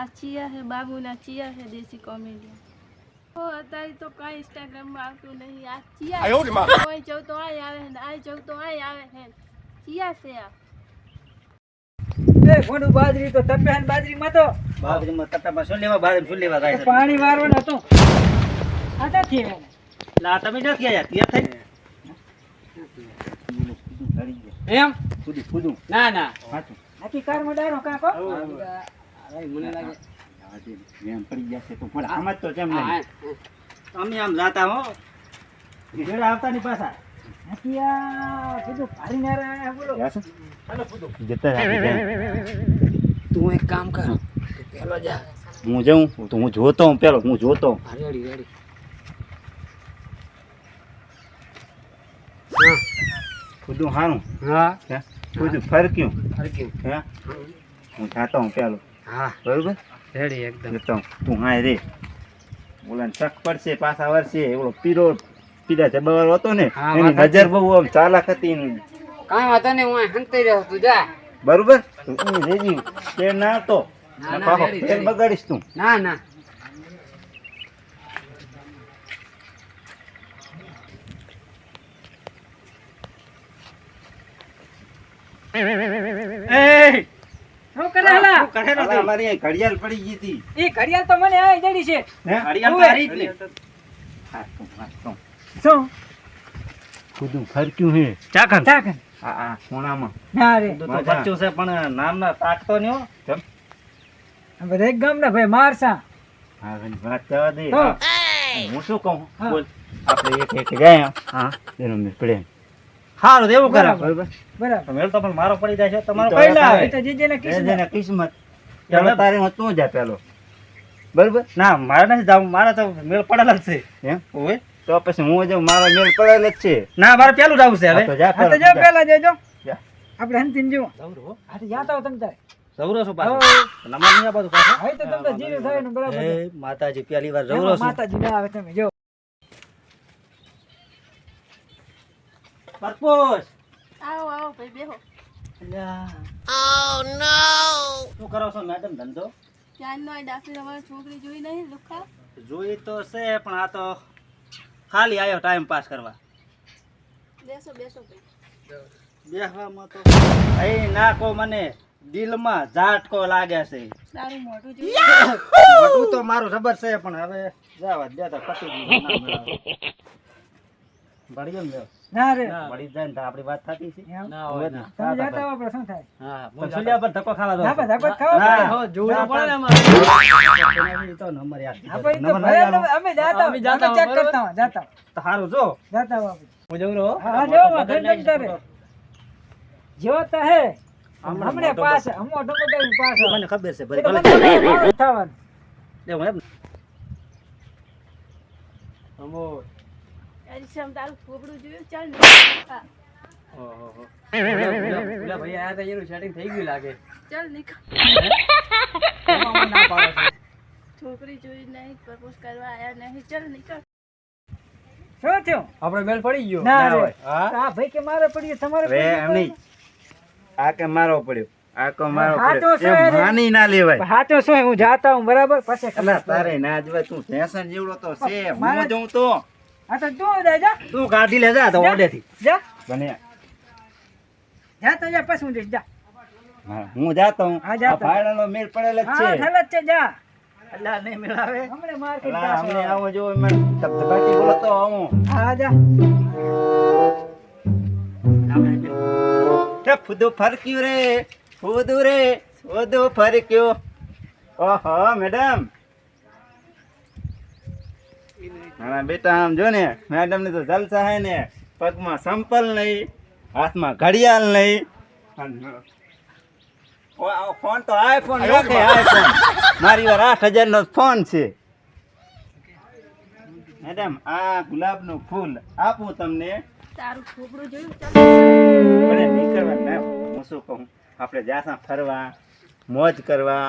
આ ચિયા છે બાબુના ચિયા છે દેશી કોમેડિયન. ઓ અત્યારે તો કઈ ઇન્સ્ટાગ્રામમાં આવતું નહીં. આ ચિયા કોઈ જવું તો આય આવે ને આ જવું તો આય આવે છે ચિયા છે આ. એ ભોંડું બાજરી તો તપે બાજરીમાં તો. બાજરીમાં તટામાં શું લેવા બાજરી શું લેવા જાય પાણી વારવાનું હતું. આવે. લા તમે નથી આયા? તૈયાર થઈ? એમ? ના ના. નક્કી કારમાં ડાયરો કાકો મને લાગે. એમ પડી ગયા છે તો પણ આમ જ તો કેમ નહીં અમે આમ જાતા હો. ઘેડા આવતા ની પાછા. તું એક કામ કર પેલો જા. હું જઉં? તો હું જોતો હું પેલો હું જોતો. રેડી રેડી કૂદું હારું. હા. હે? ફરક્યું. ફરક્યું. હે? હું જાતો હું પેલો. હા. બરોબર? રેડી એકદમ. તું હાય રે. ઓલાને ચક પડશે પાછા વરસે ઓલો પીરો પીડા જબાવાળો હતો ને હા, એની નજર બહુ આમ ચાલાક હતી. કાંઈ વાંધો નહીં હું હંતાઈ રહ્યો તું જા. બરોબર? તું રેજી તે ના તો. પાછો બગાડીશ તું. ના ના. એ શું કરે હાલા અલા, અમારી અહીં ઘડિયાળ પડી ગઈ હતી. એ ઘડિયાળ તો મને આ જડી છે. હે? ઘડિયાળ તારી જ ને. હા, હા. શું? ખુદું ફરક્યું હે. ચાકન ચાકન આ આ ખૂણામાં. ના રે. તો બચ્ચું છે પણ નામના તાકતો નહીં હો. બધા ગામના ભાઈ મારસા. હા વાત જવા દે. હું શું કહું? હા. બોલ. આપણે એક એક હા. એનો સારું એવું કરા. બરાબર મેળ તો પણ મારો પડી જાય છે તમારો પહેલા આવે તો જે જેને કિસ્મત. જેને કિસ્મત ચાલો. તારે હું તું જા પેલો બરાબર? ના મારે નથી જવું મારે તો મેળ પડેલા જ છે. એમ? ઓય. તો પછી હું જાઉં મારો મેળ પડેલ જ છે. ના મારે પેલું જવું છે હવે. તો જો પેલા જજો. આપણે હંતીને જીવો સૌરો હા. તો યાદ હો તમ તારે. સૌરો છો પાછો? નંબર નહીં આપો પાછો હા તો તમ તારે જીવે થાય ને બરાબર. માતાજી પહેલી વાર એમાં માતાજી ના આવે તમે જો. પરપોશ. આવો આવો ભાઈ બેહો. શું કરો છો મેડમ ધંધો? ક્યાં નો ડાફી તમારી છોકરી જોઈ નહીં લુખા? જોઈ તો છે પણ આ તો ખાલી આવ્યો ટાઈમ પાસ કરવા. બેસો બેસો ભાઈ. બેસવામાં તો અહીં નાખો મને. દિલમાં ઝાટકો લાગે છે. તારું મોટું મોટું તો મારું ખબર છે પણ હવે જવા દે તો પતી ગયું ના. ના રે. ભળી જાય ને આપણી વાત થતી છે. એમ? હોય ને. તમે જાતા હો આપણે થાય. પણ સુલ્યા પર ધક્કો ખાવા દો. ધાબા ધાબા ખાવા હો, જોવું પડે અમારે. તો નંબર યાદ હા, નંબર ભલે નહીં અમે જાતા ચેક કરતા હો, જાતા તો સારું જો. જાતા હો હું જઉં રહો. હા, હા, જો, વાંધો નહીં જો તો હે. હમણે પાસ હમો ટોમેટો પાસ મને ખબર છે ભલે. ભલે થવાનું. એ હું એમ અરીસામ તારું ફોબડું જોયું. ચાલ ને. હા. ચાલ નીકળ. છોકરી જોઈ નહીં પ્રપોઝ કરવા આયા નહીં. ચાલ નીકળ. શું થયું? આપણે મેલ પડી ગયો. ના ના રે. આ ભાઈ કે મારે પડી તમારે હવે એમ નહીં. આ કે મારો પડ્યો. આ કે મારો પડ્યો. શું માની ના લેવાય. હા શું હું જાતા હું બરાબર? પછી. તારે ના જવાય તું ફેશન જેવડો તો છે. હું જઉં તો. હા તો તું જા જા. તું કાઢી લે જા તો ઓડેથી. જા. બને. જા તો જા પછી હું જઈશ જા. હા, હું જાતો હું. હા, જાતો. ભાડાનો મેળ પડેલ જ હા છે. થેલ જ છે જા. અલ્લા નહીં મેળાવે. હમણે માર્કેટ અલા હમણે આવો જો એમાં ધબધબાટી બોલો તો આવું. હા જા. તે ફુદો ફરક્યું રે ફૂદું રે ફુદો ફરક્યો. ઓહો મેડમ. હા બેટા આમ જો ને મેડમ ને તો જલસા હે ને પગમાં સંપલ નહીં હાથમાં ઘડિયાળ નહીં. ફોન તો આઈફોન રાખે આઈફોન. મારી વાર આઠ હજાર નો ફોન છે. મેડમ આ ગુલાબનું ફૂલ આપું તમને. તારું ખોપડું જોયું? મને નીકળવા ના હું શું કહું? આપણે જાતા ફરવા મોજ કરવા.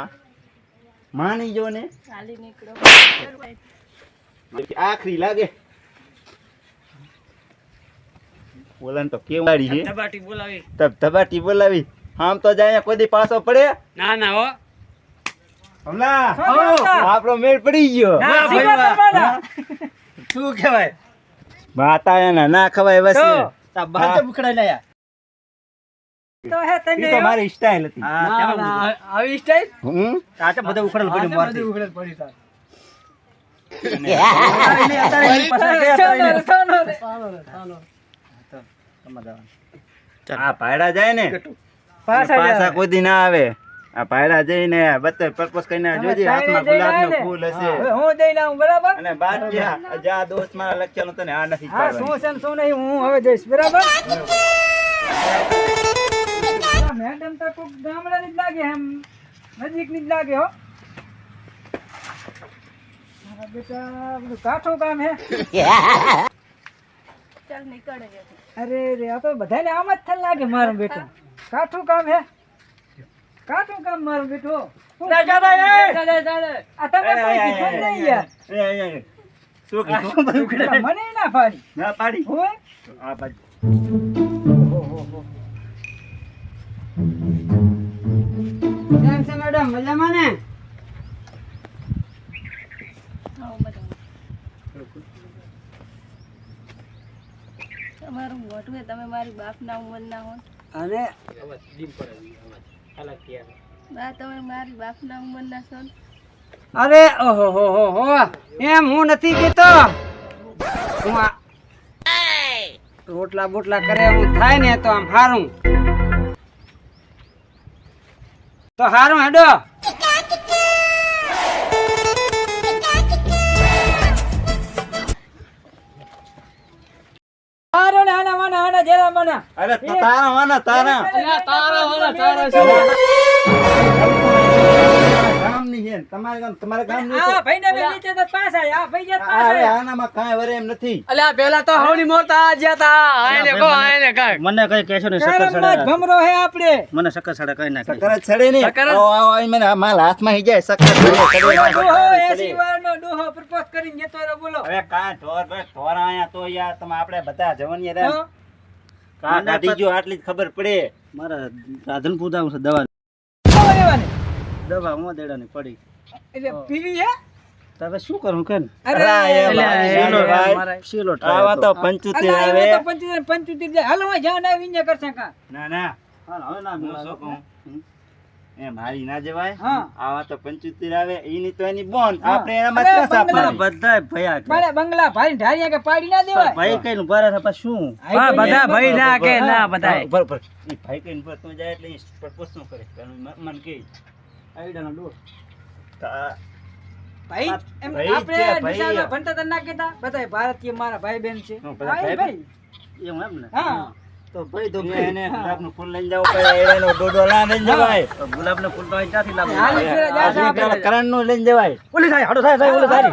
માની જો ને. ચાલી નીકળો. આખરી લાગે. બોલાને તો કેમ વાળી છે. ધબાટી બોલાવી. ધબાટી બોલાવી. આમ તો જાય કોઈ દી પાછો પડે. ના ના હો. આપણો મેળ પડી ગયો. શું કહેવાય? માતા એના ના ખવાય બસ લાયા. તો હે તને તો મારી સ્ટાઇલ હતી. આવી સ્ટાઈલ હમ? આ તો બધું ઉખડેલ પડી મારથી. ઉઘડેલ પડી તાર. આ ભાયડા જાય ને પાછા પાછા કોઈ દી ના આવે. આ ભાયડા જઈને બધે પર્પસ કરીને જોજે હાથમાં જઈને ફૂલ હશે. હું દઈને આવું બરાબર? અને બાદ જ્યાં જ્યાં દોસ્ત મારા લખેલું તને આ નથી હા શું છે ને શું નહીં હું હવે જઈશ બરાબર? મેડમ તો કોક ગામડાની જ લાગે એમ નજીકની જ લાગે હો. બેટા બધું કાઠું કામ હે ચાલ નીકળે અહીંયાથી. અરે રે આ તો બધાને આમ જ થઈને લાગે મારું બેટું કાઠું કામ હે કાઠું કામ મારું બેટું આ તમે કોઈ કીધું જ નહીં યાર એ, એ, એ. શું કીધું? મને ના પાડી ના પાડી હોય આ બાજુ. હા, એ તમે મારી બાપના ઉંમરના હો. અને બા તમે મારી બાપના ઉંમરના છો અરે ઓહો હો હો હો એમ હું નથી કેતો હું રોટલા બોટલા કરે હું થાય ને તો આમ હારું. તો હારું હેડો. વાના આના અરે તારા વાના તારા. તારા વાના તારા ગામની છે ને, તમારે ગામ તમારા ગામની આ ભાઈ ને નીચે તો પાસ આયા આ ભાઈ જે પાસ આ હવે આયા. આનામાં વરે એમ નથી. અલ્યા પેલા તો હવની મોરતા જ્યા તા આને કો આને કાય મને કઈ. કહેશો ને કારણમાં જ ભમરો હે આપણે મને સકર સડા કઈ ના સક્કર જ ચડે ને આવો, આવો, મને માલ જાય ડોહો એસી ડોહો પ્રપોઝ કરીને જતો રહ્યો બોલો. હવે ઢોર ઢોર આયા તો યાર તમે આપણે બધા જવાની રે કાં કાઢી ગયો આટલી જ ખબર પડે. મારા રાધન પૂજા છે દવા? દવા હું દેડાની પડી. એટલે પીવી હે? તમે શું કરું કે અરે શીલો આવા તો. પંચોતેર અલા, આવે. એમાં તો પંચોતેર પંચોતેર જાય. હાલો હવે જ્યાં ના કરશે કાં. ના ના. હવે ના હું શું કહું? એ મારી ના જવાય. આવા તો પંચોતેર આવે એની તો એની બોન. આપણે એનામાં અરે, ક્યાં બધા ભયા મારે બંગલા ભારી ઢારિયા કે પાડી ના દેવાય? ભાઈ કઈ નું બારે થા શું? હા, બધા ભાઈ ના કે ના બધાય. બરાબર, બરાબર. ઈ ભાઈ કહીને બસ તું જાય એટલે ઈ propose કરે? પેલું મ- આઈડાનો ડોર તા- ભાઈ એમ આપણે છે, ભણતા ના કહેતા? બધાય ભારતીય મારા ભાઈ બેન છે બધા ભાઈ ભાઈ. એમ એમ ને હા. તો ભાઈ તો એને ગુલાબનું ફૂલ લઈને જવું પડે, એનો ડોડો ના લઈને જવાય. તો ને ફૂલ તો લાવવું? પેલા કરણનું લઈને જવાય. ઓલી થાય હાડો થાય થાય ઓલી થાય.